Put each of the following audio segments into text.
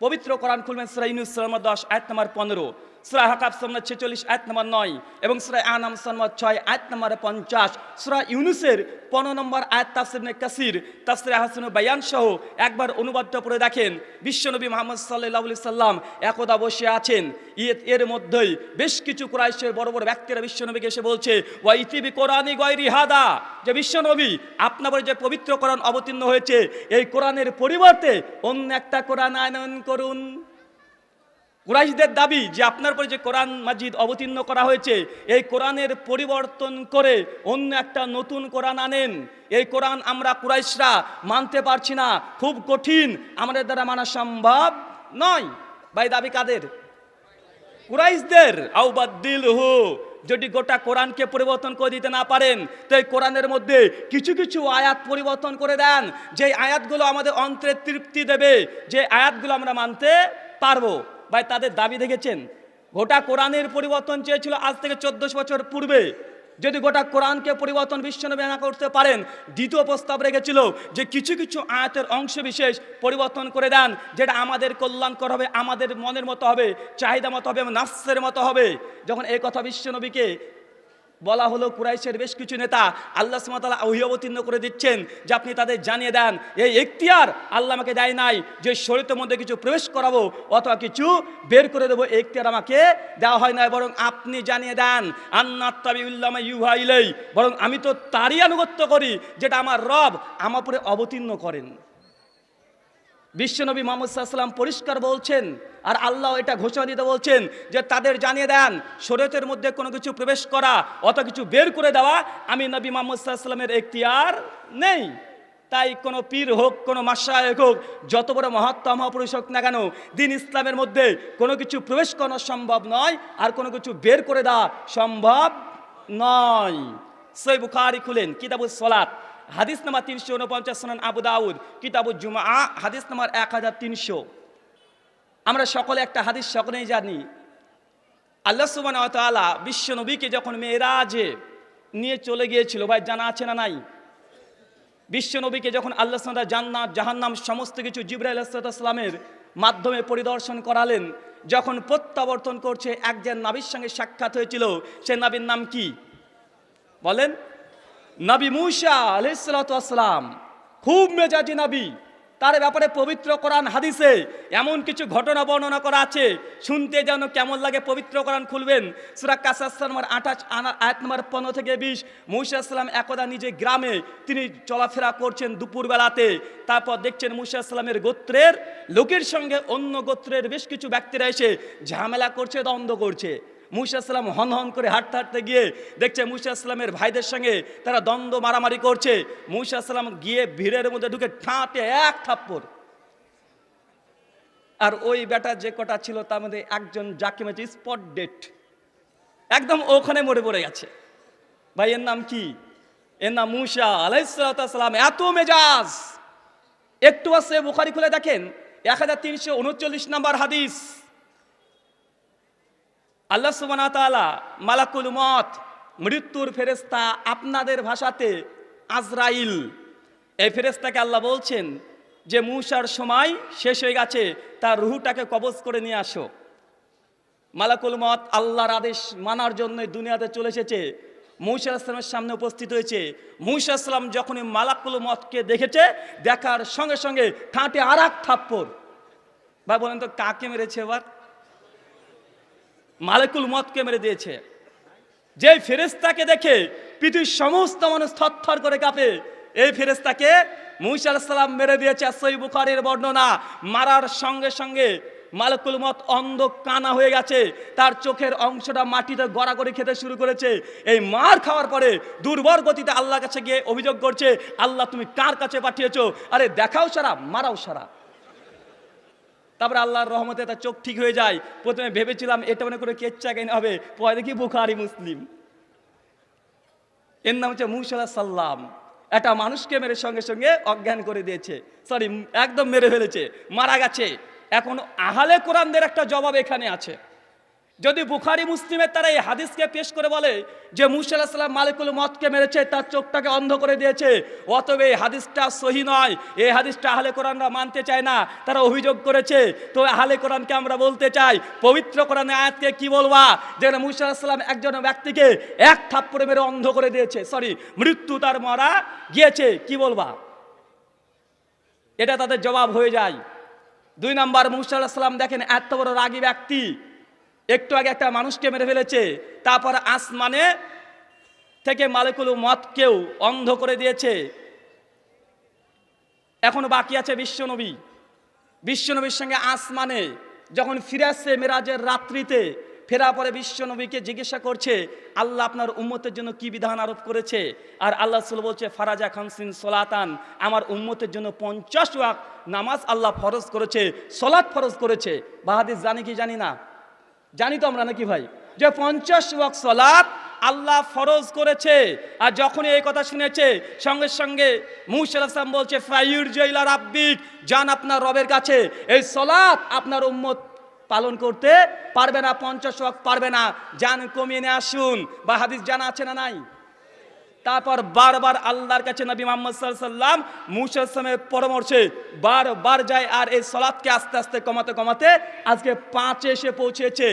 পবিত্র কোরআন খুলবেন সরাইনুসলাম দশ আয়াত নম্বর পনেরো। সুরা হাকাব সালাম ছেচল্লিশ, আয়াত নম্বর নয় এবং সুরা আনাম সালাম ছয়, আয়াত নম্বর পঞ্চাশ। সুরা ইউনুসের পনেরো নম্বর আয়াত তাফসির নে কাসির, তাফসির হাসান বায়ান সহ একবার অনুবাদটা পড়ে দেখেন। বিশ্বনবী মোহাম্মদ সাল্লাহ সাল্লাম একদা বসে আছেন। ইয়ে- এর মধ্যেই বেশ কিছু কুরাইশের বড় বড় ব্যক্তিরা বিশ্বনবীকে এসে বলছে, ওয়া ইতিবি কোরআনি গয়রি হাদা? যে বিশ্বনবী আপনার যে পবিত্র কোরআন অবতীর্ণ হয়েছে, এই কোরআনের পরিবর্তে অন্য একটা কোরআন আনয়ন করুন। কুরাইশদের দাবি যে আপনার পরে যে কোরআন মাজিদ অবতীর্ণ করা হয়েছে, এই কোরআনের পরিবর্তন করে অন্য একটা নতুন কোরআন আনেন। এই কোরআন আমরা কুরাইশরা মানতে পারছি না, খুব কঠিন, আমাদের দ্বারা মানা সম্ভব নয়। ভাই, দাবি কাদের? কুরাইশদের। আউবাদ্দিল হু যদি গোটা কোরআনকে পরিবর্তন করে দিতে না পারেন, তো এই কোরআনের মধ্যে কিছু কিছু আয়াত পরিবর্তন করে দেন যে আয়াতগুলো আমাদের অন্তরে তৃপ্তি দেবে, যে আয়াতগুলো আমরা মানতে পারব। ভাই, তাদের দাবি দেখেছেন? গোটা কোরআনের পরিবর্তন চেয়েছিল আজ থেকে চোদ্দশো বছর পূর্বে। যদি গোটা কোরআনকে পরিবর্তন বিশ্বনবী না করতে পারেন, দ্বিতীয় প্রস্তাব রেখেছিল যে কিছু কিছু আয়াতের অংশ বিশেষ পরিবর্তন করে দেন, যেটা আমাদের কল্যাণকর হবে, আমাদের মনের মতো হবে, চাহিদা মতো হবে, এবং নাফসের মতো হবে। যখন এই কথা বিশ্বনবীকে বলা হলো কুরাইশের বেশ কিছু নেতা আল্লাহ সুমাতালা ওহি অবতীর্ণ করে দিচ্ছেন যে আপনি তাদের জানিয়ে দেন, এই এখতিয়ার আল্লাহ আমাকে দেয় নাই যে শরীরের মধ্যে কিছু প্রবেশ করাবো অথবা কিছু বের করে দেবো এখতিয়ার আমাকে দেওয়া হয় না বরং আপনি জানিয়ে দেন আন্নাত্তাবিউল্লামা ইউহা ইলাই বরং আমি তো তারই আনুগত্য করি যেটা আমার রব আমার উপরে অবতীর্ণ করেন। বিশ্বনবী মোহাম্মদ সাল্লাম পরিষ্কার বলছেন আর আল্লাহ এটা ঘোষণা দিতে বলছেন যে তাদের জানিয়ে দেন, শরীয়তের মধ্যে কোনো কিছু প্রবেশ করা, অত কিছু বের করে দেওয়া আমি নবী মোহাম্মদ সাল্লামের এখতিয়ার নেই। তাই কোনো পীর হোক, কোনো মাসায়ক হোক, যত বড় মহাত্মা মহাপুরুষ হোক না কেন, দিন ইসলামের মধ্যে কোনো কিছু প্রবেশ করানো সম্ভব নয় আর কোনো কিছু বের করে দেওয়া সম্ভব নয়। সই বুখারি খুলেন কিতাবুল সলাত। হাদিস নাম্বার তিনশো উনপঞ্চাশ সনান আবু দাউদ কিতাবুল জুমা হাদিস নাম্বার এক হাজার তিনশো। আমরা সকলে একটা হাদিস সকলেই জানি। আল্লাহ সুবান তালা বিশ্ব নবীকে যখন মেয়েরাজে নিয়ে চলে গিয়েছিল, ভাই জানা আছে না নাই? বিশ্ব নবীকে যখন আল্লাহ সাদা জান্নাত, জাহান্নাম, সমস্ত কিছু জিব্রাইল আলাইসালামের মাধ্যমে পরিদর্শন করালেন, যখন প্রত্যাবর্তন করছে, একজন নাবির সঙ্গে সাক্ষাৎ হয়েছিল, সে নাবির নাম কি? বলেন। নবী মুসা আলাইসালাম খুব মেজাজি নবী। তার ব্যাপারে পবিত্র কোরআন হাদিসে এমন কিছু ঘটনা বর্ণনা করা আছে, শুনতে যেন কেমন লাগে পবিত্র কোরআন খুলবেন। সুরা কাসার আঠাশ, আনা আয়াত নম্বর পনেরো থেকে বিশ। মুসা একদা নিজে গ্রামে তিনি চলাফেরা করছেন দুপুরবেলাতে। তারপর দেখছেন মুসাইসালামের গোত্রের, লোকের সঙ্গে অন্য গোত্রের বেশ কিছু ব্যক্তিরা এসে ঝামেলা করছে, দ্বন্দ্ব করছে। মুসা আসলাম হন হন করে হাঁটতে হাঁটতে গিয়ে দেখছে মুসা ভাইদের সঙ্গে তারা দ্বন্দ্ব, মারামারি করছে। মুসা গিয়ে ভিড়ের মধ্যে ঢুকে ঠাঁটে এক থাপ্পড়। আর ওই বেটা যে কটা ছিল তার মধ্যে একজন যাকে মেছে স্পট ডেট। একদম ওখানে মরে পড়ে গেছে। ভাই, এর নাম কি? এর নাম মুসা আলাইসালাম এত মেজাজ। একটু আছে বুখারি খুলে দেখেন। এক হাজার তিনশো উনচল্লিশ নাম্বার হাদিস। আল্লাহ সুবান তালা মালাকুল মত মৃত্যুর ফেরেস্তা আপনাদের ভাষাতে আজরাইল। এই ফেরেস্তাকে আল্লাহ বলছেন যে, মূসার সময় শেষ হয়ে গেছে, তার রুহুটাকে কবজ করে নিয়ে আসো। মালাকুল মত আল্লাহর আদেশ মানার জন্য দুনিয়াতে চলে এসেছে। মৌসা আসলামের সামনে উপস্থিত হয়েছে। মৌসা আসলাম যখনই মালাকুল মতকে দেখেছে, দেখার সঙ্গে সঙ্গে ঠাঁটে আর এক থাপ্পর ভাই বলেন তো, কাকে মেরেছে এবার? মালিকুল মতকে মেরে দিয়েছে? যে ফেরেস্তাকে দেখে পৃথিবীর সমস্ত মানুষ থরথর করে কাঁপে, এই ফেরেস্তাকে আলাহিসাল্লাম মেরে দিয়েছে সই বুখারের বর্ণনা। মারার সঙ্গে সঙ্গে মালিকুল মত অন্ধ কানা হয়ে গেছে, তার চোখের অংশটা মাটিতে গড়াগড়ি খেতে শুরু করেছে। এই মার খাওয়ার পরে দুর্বল গতিতে আল্লাহর কাছে গিয়ে অভিযোগ করছে, আল্লাহ, তুমি কার কাছে পাঠিয়েছো? আরে দেখাও সারা, মারাও সারা। তারপরে আল্লাহর রহমতে তার চোখ ঠিক হয়ে যায়। প্রথমে ভেবেছিলাম, এটা মনে করে কেচ্চা কেন হবে, পরে দেখি বুখারি, মুসলিম। এর নাম হচ্ছে মুসাল্লাহ সাল্লাম। একটা মানুষকে মেরে সঙ্গে সঙ্গে অজ্ঞান করে দিয়েছে। সরি একদম মেরে ফেলেছে, মারা গেছে। এখন আহালে কোরআনদের একটা জবাব এখানে আছে। যদি বুখারি, মুসলিমের তারা এই হাদিসকে পেশ করে বলে যে মুসা সাল্লাম মালিকুল মতকে মেরেছে, তার চোখটাকে অন্ধ করে দিয়েছে, অতএব এই হাদিসটা সহি নয়। এই হাদিসটা আহলে কোরআনরা মানতে চায় না, তারা অভিযোগ করেছে। তো আহলে কোরআনকে আমরা বলতে চাই, পবিত্র কোরআনে আয়াতকে কি বলবা? যে মুসা সাল্লাম একজন ব্যক্তিকে এক থাপ্পড়ে মেরে অন্ধ করে দিয়েছে সরি মৃত্যু তার মারা গিয়েছে, কি বলবা? এটা তাদের জবাব হয়ে যায়। দুই নম্বর, মুসা সাল্লাম দেখেন এত বড় রাগী ব্যক্তি। একটু আগে একটা মানুষকে মেরে ফেলেছে, তারপর আসমানে থেকে মালিকুল মতকেও অন্ধ করে দিয়েছে। এখনও বাকি আছে বিশ্বনবী। বিশ্বনবীর সঙ্গে আসমানে যখন ফিরে আসছে মেরাজের রাত্রিতে ফেরা পরে বিশ্বনবীকে জিজ্ঞাসা করছে, আল্লাহ আপনার উম্মতের জন্য কি বিধান আরোপ করেছে? আর আল্লাহ সুল বলছে, ফারাজা খানসিন সোলাতান, আমার উম্মতের জন্য পঞ্চাশ ওয়াক নামাজ আল্লাহ ফরজ করেছে, সলাৎ ফরজ করেছে। বাহাদিস জানি কি জানি না। জানি তো আমরা নাকি ভাই? যে পঞ্চাশ ওয়াক সলাৎ আল্লাহ ফরজ করেছে। আর যখনই এই কথা শুনেছে, সঙ্গে সঙ্গে মুসাল বলছে ফাইর জৈলা রাব্বিক, যান আপনার রবের কাছে। এই সলাৎ আপনার উম্মত পালন করতে পারবে না, পঞ্চাশ ওয়াক পারবে না। যান কমিয়ে নিয়ে আসুন। বা হাদিস জানা আছে না নাই? তারপর বারবার আল্লাহর কাছে নবী মোহাম্মদ সাল্লাম মুসাল্লামের পরামর্শে বারবার যায় আর এই সলাদকে আস্তে আস্তে কমাতে কমাতে আজকে পাঁচে এসে পৌঁছেছে।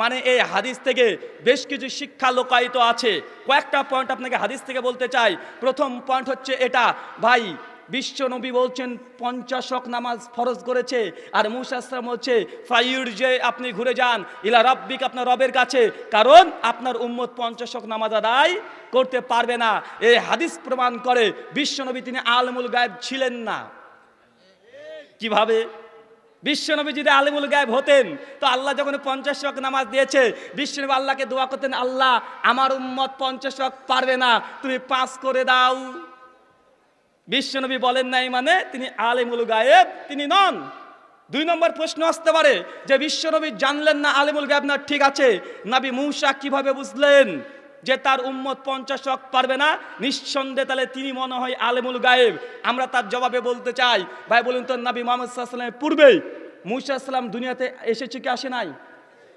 মানে এই হাদিস থেকে বেশ কিছু শিক্ষা লোকায়িত আছে। কয়েকটা পয়েন্ট আপনাকে হাদিস থেকে বলতে চাই। প্রথম পয়েন্ট হচ্ছে এটা, ভাই বিশ্ব নবী বলছেন পঞ্চাশক নামাজ ফরজ করেছে। আর মুসাসলাম হচ্ছে ফাইউর যে আপনি ঘুরে যান, ইলা রব্বিক আপনার রবের কাছে। কারণ আপনার উম্মত পঞ্চাশক নামাজ আদায় করতে পারবে না। এই হাদিস প্রমাণ করে বিশ্বনবী তিনি আলমুল গায়েব ছিলেন না। কীভাবে? বিশ্বনবী যদি আলিমুল গায়েব হতেন, তো আল্লাহ যখন পঞ্চাশ ওয়াক্ত নামাজ দিয়েছে বিশ্বনবী আল্লাহকে দোয়া করতেন, আল্লাহ, আমার উম্মত পঞ্চাশ ওয়াক্ত পারবে না, তুমি পাস করে দাও। বিশ্বনবী বলেন নাই মানে তিনি আলিমুল গায়েব, তিনি নন। দুই নম্বর প্রশ্ন আসতে পারে যে বিশ্বনবী জানলেন না আলিমুল গায়েব না ঠিক আছে, নাবি মূসা কীভাবে বুঝলেন যে তার উম্মত পঞ্চাশ ওয়াক্ত পারবে না? নিঃসন্দেহে তাহলে তিনি মনে হয় আলেমুল গায়েব। আমরা তার জবাবে বলতে চাই, ভাই বলুন তো, নবী মোহাম্মদ সাল্লামের পূর্বেই মুসা আসলাম দুনিয়াতে এসেছে কি আসে নাই?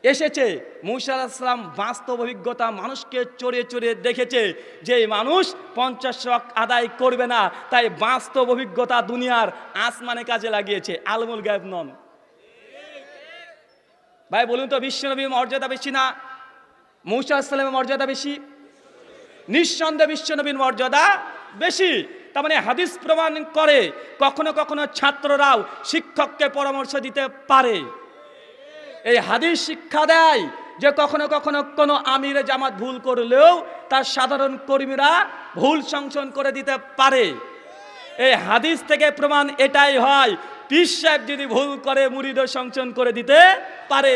এসেছে। মুসা আসলাম বাস্তব অভিজ্ঞতা মানুষকে চড়িয়ে চড়িয়ে দেখেছে যে মানুষ পঞ্চাশ শক আদায় করবে না, তাই বাস্তব অভিজ্ঞতা দুনিয়ার আসমানে কাজে লাগিয়েছে। আলমুল গায়েব নন। ভাই, বলুন তো, বিশ্বনবীর মর্যাদা বেশি না? মৌসা আসসালামের মর্যাদা বেশি? নিঃসন্দেহে বিশ্বনবীর মর্যাদা বেশি। তার মানে হাদিস প্রমাণ করে কখনো কখনো ছাত্ররাও শিক্ষককে পরামর্শ দিতে পারে। এই হাদিস শিক্ষা দেয় যে কখনো কখনো কোনো আমিরে জামাত ভুল করলেও তার সাধারণ কর্মীরা ভুল সংশোধন করে দিতে পারে। এই হাদিস থেকে প্রমাণ এটাই হয়, পীর সাহেব যদি ভুল করে মুড়িদও সংশোধন করে দিতে পারে,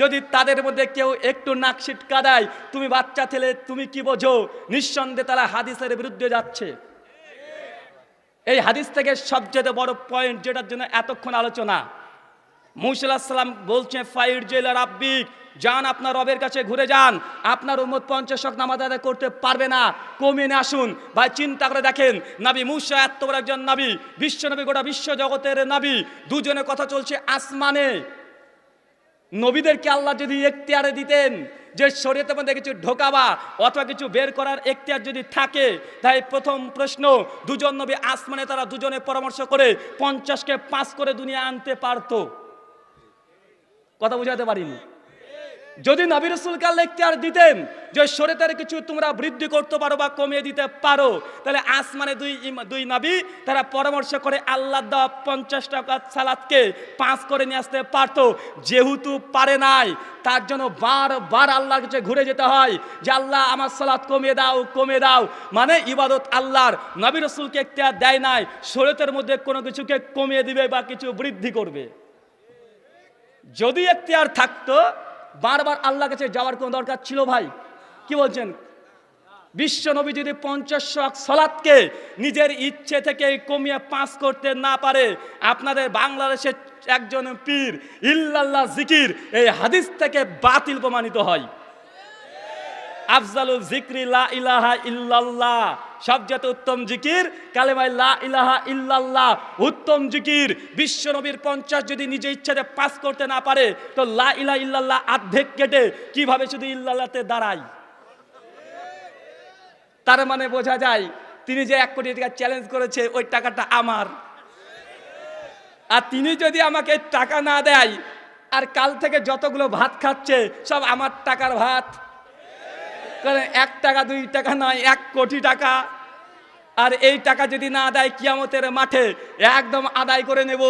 যদি তাদের মধ্যে কেউ একটু নাক ছিটকা দেয়, তুমি বাচ্চা ছেলে, তুমি কি বোঝো? নিঃসন্দেহে তারা হাদিসের বিরুদ্ধে যাচ্ছে। এই হাদিস থেকে সবচেয়ে বড় পয়েন্ট যেটার জন্য এতক্ষণ আলোচনা মুসাল্লাম বলছে ফাইর জেলার আব্বিক যান আপনার রবের কাছে ঘুরে যান। আপনার উম্মত পঞ্চাশক নামাজ আদায় করতে পারবে না। কমিয়ে নিয়ে আসুন। ভাই, চিন্তা করে দেখেন, নাবি মুসা এত বড় একজন নাবি, বিশ্ব নবী, গোটা বিশ্ব জগতের নাবি দুজনে কথা চলছে আসমানে। নবীদেরকে আল্লাহ যদি এখতিয়ারে দিতেন যে শরীয়তের মধ্যে কিছু ঢোকাবা অথবা কিছু বের করার এখতিয়ার যদি থাকে, তাই প্রথম প্রশ্ন, দুজন নবী আসমানে তারা দুজনে পরামর্শ করে পঞ্চাশকে পাঁচ করে দুনিয়া আনতে পারতো। কথা বুঝাতে পারিনি। যদি নবী রসুলকে আল্লাহ ইখতিয়ার দিতেন যে শরীয়তের কিছু তোমরা বৃদ্ধি করতে পারো বা কমিয়ে দিতে পারো, তাহলে আসমানে দুই দুই নবী তারা পরামর্শ করে আল্লাহ দেওয়া পঞ্চাশ টাকা সালাদকে পাঁচ করে নিয়ে আসতে পারতো। যেহেতু পারে নাই, তার জন্য বারবার আল্লাহর কাছে ঘুরে যেতে হয় যে, আল্লাহ, আমার সালাদ কমিয়ে দাও কমিয়ে দাও। মানে ইবাদত আল্লাহর। নবী রসুলকে ইখতিয়ার দেয় নাই, শরীয়তের মধ্যে কোনো কিছুকে কমিয়ে দিবে বা কিছু বৃদ্ধি করবে। যদি এখতিয়ার থাকতো, বারবার আল্লাহ কাছে যাওয়ার কোনো দরকার ছিল ভাই? কি বলছেন? বিশ্ব নবী যদি পঞ্চাশ সলাৎকে নিজের ইচ্ছে থেকে কমিয়ে পাস করতে না পারে, আপনাদের বাংলাদেশের একজন পীর ইল্লাল্লাহ জিকির এই হাদিস থেকে বাতিল প্রমাণিত হয়। আফজালু জিক্রি লা ইলাহা ইল্লাল্লাহ। সবচেয়ে উত্তম জিকির কালেমায় লা ইলাহা ইল্লাল্লাহ। উত্তম জিকির। বিশ্ব নবীর পঞ্চাশ যদি নিজে ইচ্ছাতে পাস করতে না পারে, তো লা ইলাহা ইল্লাল্লাহ আর্ধেক কেটে কীভাবে শুধু ইল্লাল্লাহতে দাঁড়ায়? তার মানে বোঝা যায়, তিনি যে এক কোটি টাকা চ্যালেঞ্জ করেছে, ওই টাকাটা আমার। আর তিনি যদি আমাকে টাকা না দেয়, আর কাল থেকে যতগুলো ভাত খাচ্ছে, সব আমার টাকার ভাত। কারণ এক টাকা, দুই টাকা নয়, এক কোটি টাকা। আর এই টাকা যদি না আদায় কিয়ামতের মাঠে একদম আদায় করে নেব।